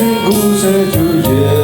Cũng sẽ.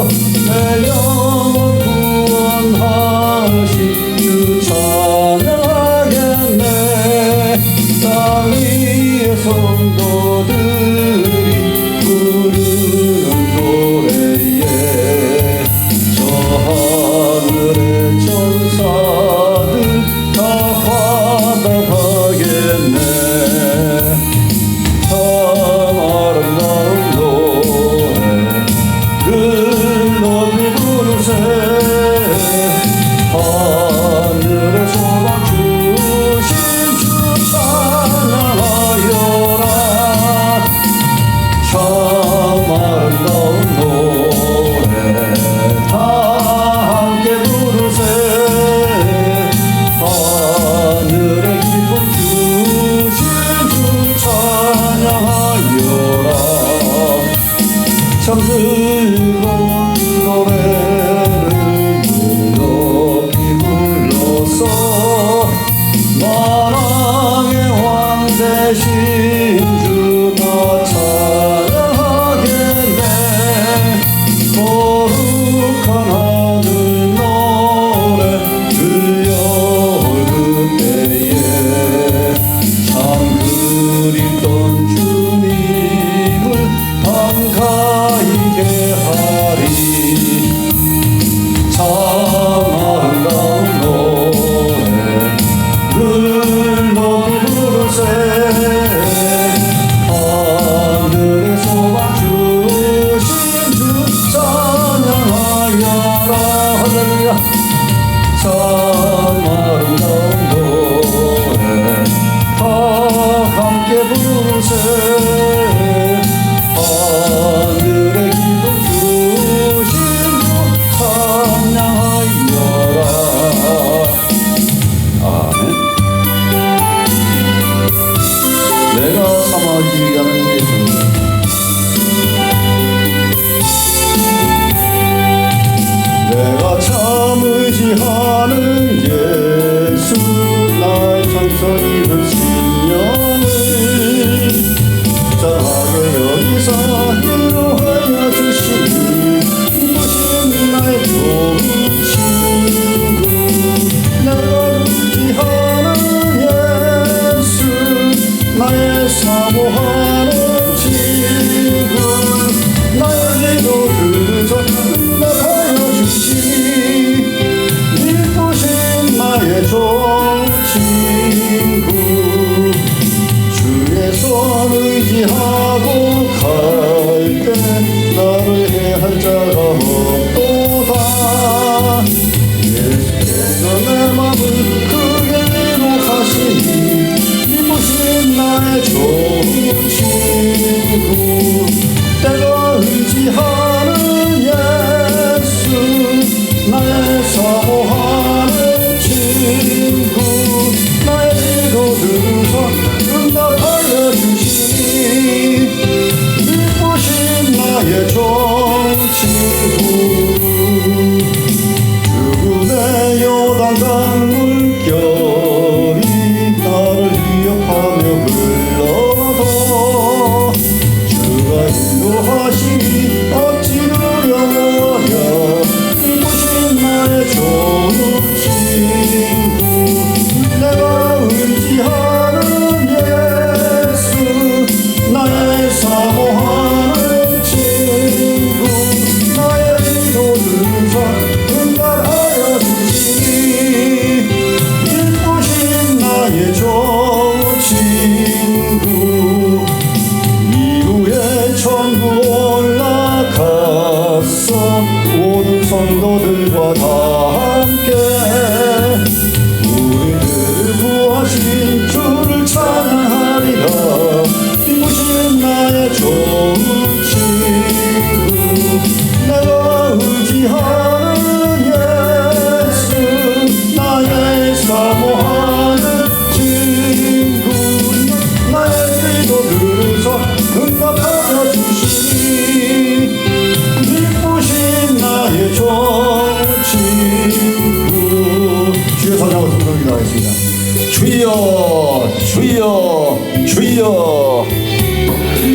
Oh, 참 즐거운 노래를 높이 불러서 자하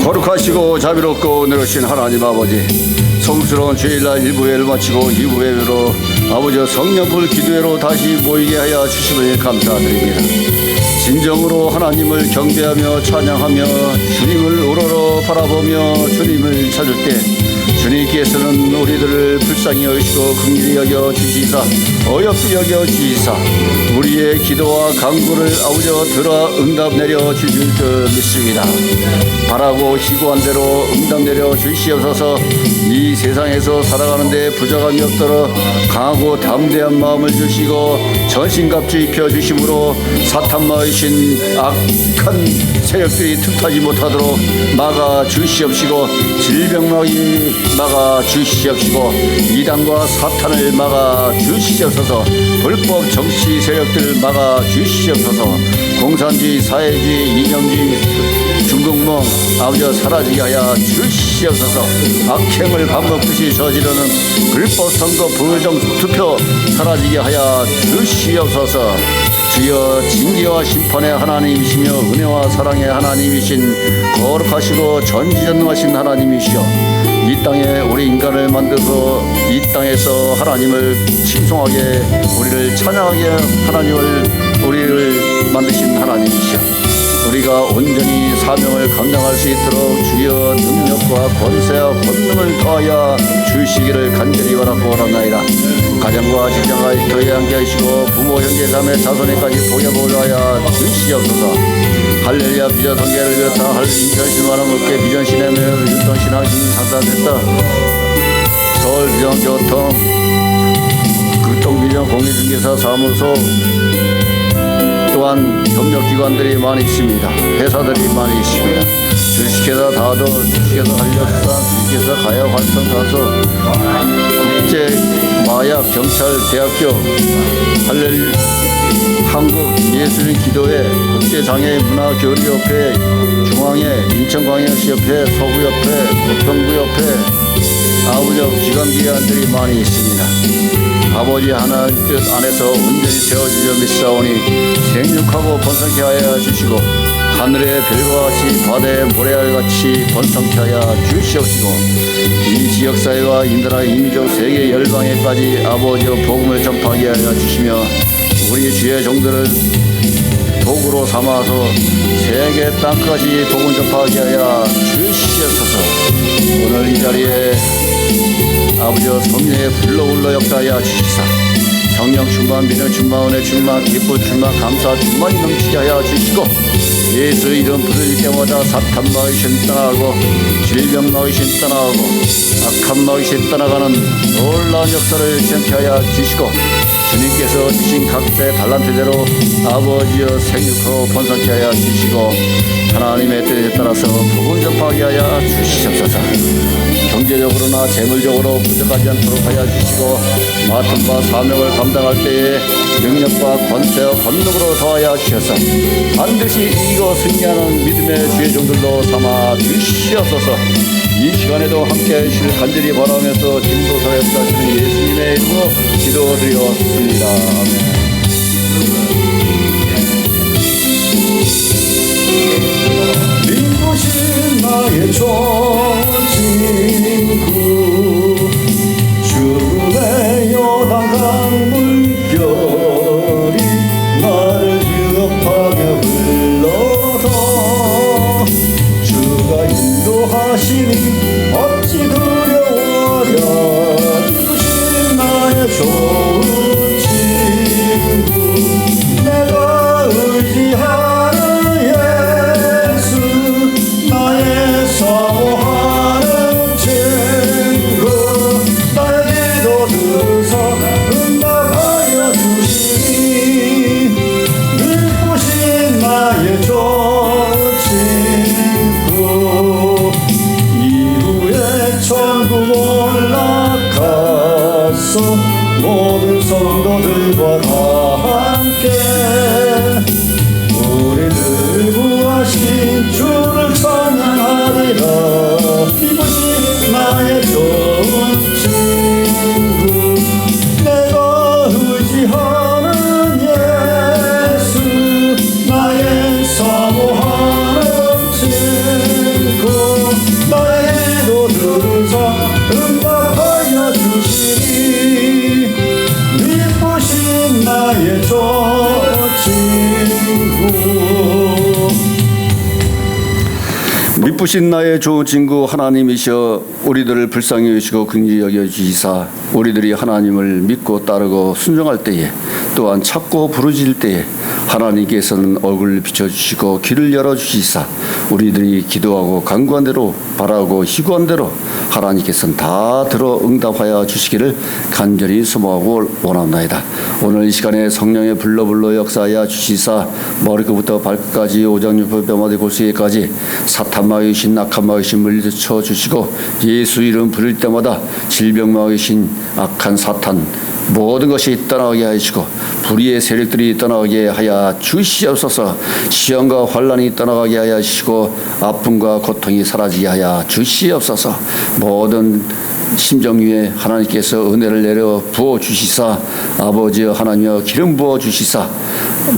거룩하시고 자비롭고 은혜로우신 하나님 아버지 성스러운 주일날 일부회를 마치고 이부회로 아버지 성령불 기도회로 다시 모이게 하여 주심을 감사드립니다. 진정으로 하나님을 경배하며 찬양하며 주님을 우러러 바라보며 주님을 찾을 때 주님께서는 우리들을 불쌍히 여기시고 긍휼히 여겨 주시사 어여삐 여겨 주시사 우리의 기도와 간구를 아우저 들어 응답 내려 주실 줄 믿습니다. 바라고 희구한 대로 응답 내려 주시옵소서. 이 세상에서 살아가는데 부족함이 없도록 강하고 담대한 마음을 주시고 전신갑주 입혀 주심으로 사탄마이신 악한 세력들이 틈타지 못하도록 막아 주시옵시고 질병마이 막아 주시옵시고 이단과 사탄을 막아 주시옵소서. 불법 정치 세력들 막아 주시옵소서. 공산주의 사회주의 이념주의 중국몽 아버지 사라지게 하여 주시옵소서. 악행을 반복듯이 저지르는 불법 선거 부정 투표 사라지게 하여 주시옵소서. 주여 진리와 심판의 하나님이시며 은혜와 사랑의 하나님이신 거룩하시고 전지전능하신 하나님이시여 이 땅에 우리 인간을 만들어서 이 땅에서 하나님을 칭송하게 우리를 찬양하게 하나님을 우리를 만드신 하나님이시여 우리가 온전히 사명을 감당할 수 있도록 주여 능력과 권세와 권능을 더하여 주시기를 간절히 바라고 원하나이다. 가정과 직장과 교회 함께 하시고 부모 형제 자매 자손에까지 복역을 하여 주시옵소서 할렐루야 비전 성계를 위해서 할 인천신만한 업계 비전 신의 매를 유통 신앙신 상사됐다. 서울 비전 교통 교통비전 공인중개사 사무소 또한 협력기관들이 많이 있습니다. 회사들이 많이 있습니다. 주식회사 다도, 주식회사 한력산, 주식회사 가야활성가서 국제 마약 경찰 대학교 할렐 한국 예술인 기도회 국제장애인 문화교류협회 중앙회 인천광역시협회 서구협회 부평구협회 아우적 기관기관들이 많이 있습니다. 아버지 하나님 뜻 안에서 온전히 세워지려 믿사오니 생육하고 번성케 하여 주시고 하늘의 별과 같이 바다의 모래알 같이 번성케 하여 주시옵시고 이 지역 사회와 인도나 이민족 세계 열방에까지 아버지의 복음을 전파하게 하여 주시며 우리 주의 종들을 도구로 삼아서 세계 땅까지 복음 전파하게 하여 주 시옵소서 오늘 이 자리에 아버지여 성령의 불러 울러 역사하여 주시사. 성령 충만 믿음 충만 은혜 충만 기쁨 충만 감사 충만이 넘치게 하여 주시고 예수 이름 부를 때마다 사탄 마귀신 떠나가고 질병 마귀신 떠나가고 악한 마귀신 떠나가는 놀라운 역사를 시작케 하여 주시고 주님께서 주신 각자의 달란트대로 아버지여 생육하고 번성케 하여 주시고 하나님의 뜻에 따라서 복음 전파하게 하여 주시옵소서. 경제적으로나 재물적으로 부족하지 않도록 하여 주시고 맡은 바 사명을 감당할 때에 능력과 권세와 권능으로 더하여 주셔서 반드시 이거 승리하는 믿음의 주의 종들로 삼아 주시옵소서 이 시간에도 함께 해주실 간절히 바라면서 지금도 살아있사시는 예수님의 이름으로 기도드렸습니다. 아멘. 믿으신 나의 조친구 죽음의 여당 모든 성도들과 다 함께 미쁘신 나의 좋은 친구 하나님이셔. 우리들을 불쌍히 여기시고 긍휼히 여겨 주시사. 우리들이 하나님을 믿고 따르고 순종할 때에 또한 찾고 부르짖을 때에 하나님께서는 얼굴을 비춰주시고 귀를 열어주시사 우리들이 기도하고 간구한 대로 바라고 희구한 대로 하나님께서는 다 들어 응답하여 주시기를 간절히 소모하고 원합나이다. 오늘 이 시간에 성령의 불러 불러 역사하여 주시사 머리끝부터 발끝까지 오장육부 뼈마디 골수에까지 사탄 마귀신 악한 마귀신 물리쳐 주시고 예수 이름 부를 때마다 질병 마귀신 악한 사탄 모든 것이 떠나게 하시고 불의의 세력들이 떠나게 하여 주시옵소서. 시험과 환란이 떠나가게 하여 주시고 아픔과 고통이 사라지게 하여 주시옵소서. 모든 심정 위에 하나님께서 은혜를 내려 부어 주시사 아버지여 하나님여 기름 부어 주시사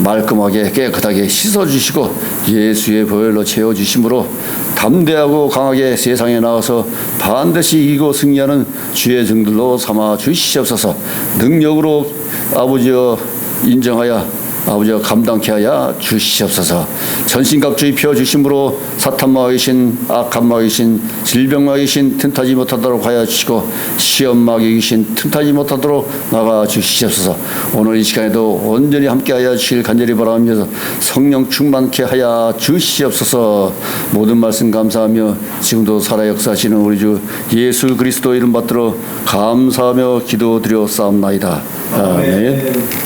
말끔하게 깨끗하게 씻어 주시고 예수의 보혈로 채워 주심으로 담대하고 강하게 세상에 나와서 반드시 이고 승리하는 주의 증들로 삼아 주시옵소서. 능력으로 아버지여 인정하여 아버지가 감당케 하여 주시옵소서. 전신갑주의 펴 주심으로 사탄마와 계신 악한마와 계신 질병마와 계신 틈타지 못하도록 하여 주시고 시험마와 계신 틈타지 못하도록 나가 주시옵소서. 오늘 이 시간에도 온전히 함께 하여 주실 간절히 바라면서 성령 충만케 하여 주시옵소서. 모든 말씀 감사하며 지금도 살아 역사하시는 우리 주 예수 그리스도 이름 받들어 감사하며 기도드려 싸움나이다. 아멘.